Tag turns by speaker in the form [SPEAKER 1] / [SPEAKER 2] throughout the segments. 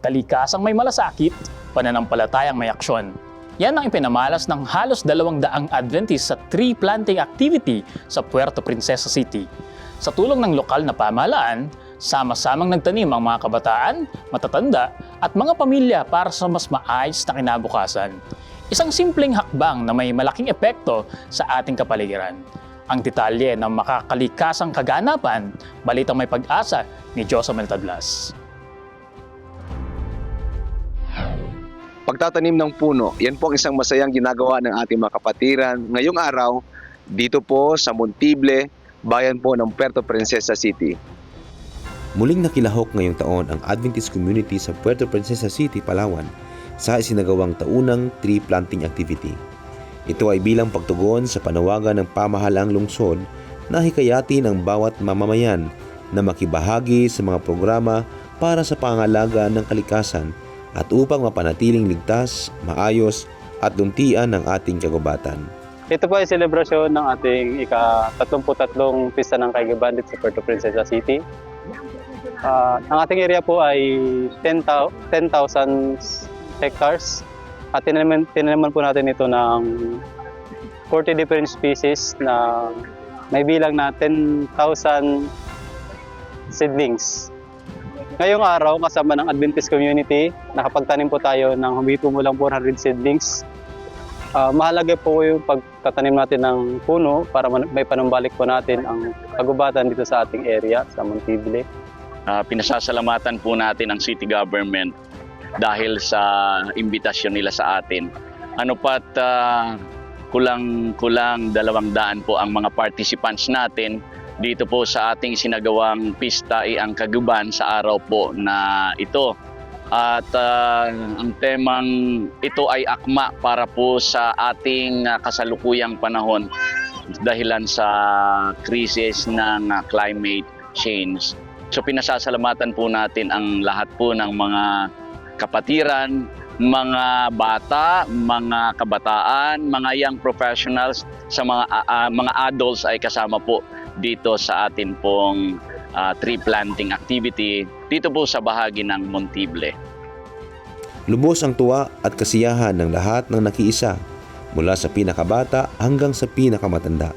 [SPEAKER 1] kalikasang may malasakit, pananampalatayang may aksyon. Yan ang ipinamalas ng halos dalawang daang Adventist sa tree planting activity sa Puerto Princesa City. Sa tulong ng lokal na pamahalaan, sama-samang nagtanim ang mga kabataan, matatanda at mga pamilya para sa mas maayos na kinabukasan. Isang simpleng hakbang na may malaking epekto sa ating kapaligiran. Ang detalye ng makakalikasang kaganapan, balitang may pag-asa ni Josamel Tablas.
[SPEAKER 2] Pagtatanim ng puno, yan po ang isang masayang ginagawa ng ating mga kapatiran ngayong araw dito po sa Montible, bayan po ng Puerto Princesa City.
[SPEAKER 3] Muling nakilahok ngayong taon ang Adventist community sa Puerto Princesa City, Palawan sa isinagawang taunang tree planting activity. Ito ay bilang pagtugon sa panawagan ng pamahalang lungsod na hikayatin ang bawat mamamayan na makibahagi sa mga programa para sa pangalaga ng kalikasan at upang mapanatiling ligtas, maayos at luntian ng ating kagubatan.
[SPEAKER 4] Ito po ay selebrasyon ng ating ika-33 Pista ng Kaigabandit sa Puerto Princesa City. Ah, ang ating area po ay 10,000 10,000 hectares at tinanaman, tinanaman po natin ito ng 40 different species na may bilang na 10,000 seedlings. Ngayong araw, kasama ng Adventist community, nakapagtanim po tayo ng humigit po mulang 400 seedlings Ah, mahalaga po yung pagtatanim natin ng puno para may panumbalik po natin ang kagubatan dito sa ating area, sa Montible.
[SPEAKER 5] Ah, pinasasalamatan po natin ang city government dahil sa imbitasyon nila sa atin. Ano pat ah, kulang-kulang dalawang daan po ang mga participants natin dito po sa ating sinagawang pista ay ang kaguban sa araw po na ito. At ah, ang temang ito ay akma para po sa ating ah, kasalukuyang panahon dahilan sa krisis ng ah, climate change. So pinasasalamatan po natin ang lahat po ng mga kapatiran, mga bata, mga kabataan, mga young professionals, sa mga ah, mga adults ay kasama po dito sa atin pong ah, tree planting activity dito po sa bahagi ng Montible.
[SPEAKER 3] Lubos ang tuwa at kasiyahan ng lahat ng nakiisa mula sa pinakabata hanggang sa pinakamatanda.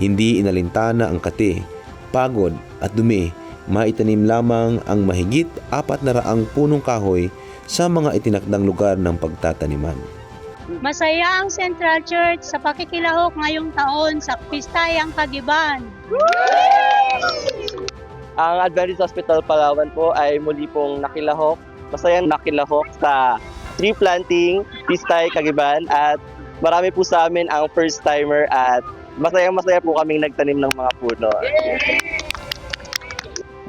[SPEAKER 3] Hindi inalintana ang kate, pagod at dumi, maitanim lamang ang mahigit apat na raang punong kahoy sa mga itinakdang lugar ng pagtataniman.
[SPEAKER 6] Masaya ang Central Church sa pakikilahok ngayong taon sa Pistayang Kagiban.
[SPEAKER 7] Ang Adventist Hospital Palawan po ay muli pong nakilahok, masayang nakilahok sa tree planting, Pistay, Kagiban. At marami po sa amin ang first timer at masayang masaya po kaming nagtanim ng mga puno.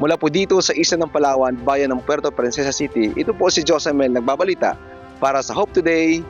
[SPEAKER 2] Mula po dito sa isa ng Palawan, bayan ng Puerto Princesa City, ito po si Josamel nagbabalita para sa Hope Today